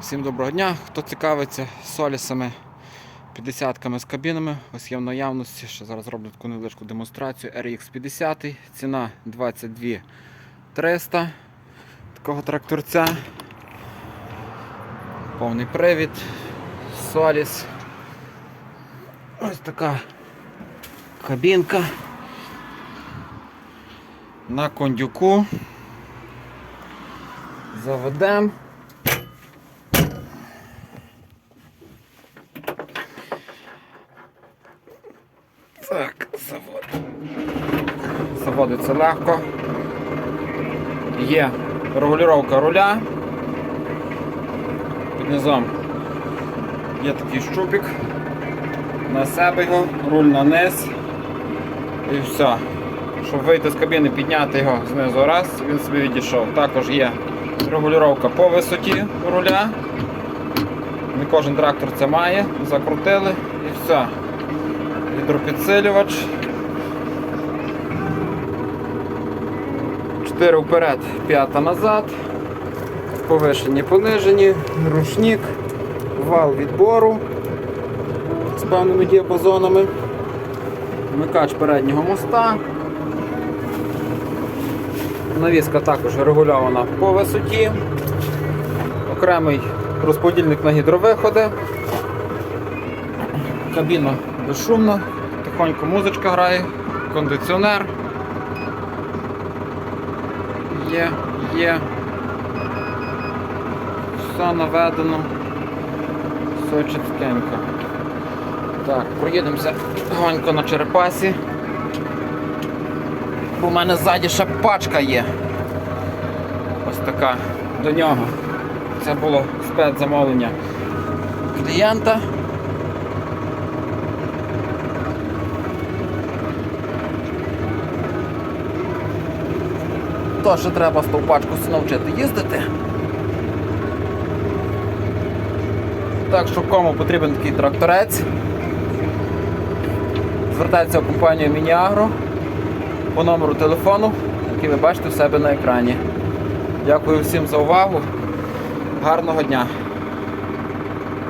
Всім доброго дня. Хто цікавиться солісами, 50-ками з кабінами, ось є в наявності. Ще зараз роблю таку невеличку демонстрацію. RX 50, ціна 22 300 такого тракторця. Повний привід, соліс. Ось така кабінка. На кондюку. Заведемо. Так, завод. Заводиться легко. Є регулювання руля. Під низом є такий щупик. На себе його, руль на низ. І все. Щоб вийти з кабіни, підняти його знизу раз, він собі відійшов. Також є регулювання по висоті руля. Не кожен трактор це має. Закрутили і все гідропідсилювач. 4 вперед, 5 назад. Повишені, понижені, рушник, вал відбору з певними діапазонами, вмикач переднього моста. Навіска також регульована по висоті. Окремий розподільник на гідровиходи. Кабіна безшумна, тихонько музичка грає, кондиціонер. Є, є. Все наведено. Все чіткенько. Так, проїдемося гонько на черепасі. Бо в мене ззаді ще пачка є. Ось така до нього. Це було спецзамовлення клієнта. То, що треба стовпачку навчити їздити. Так що кому потрібен такий тракторець, звертається в компанію Мініагро по номеру телефону, який ви бачите в себе на екрані. Дякую всім за увагу. Гарного дня!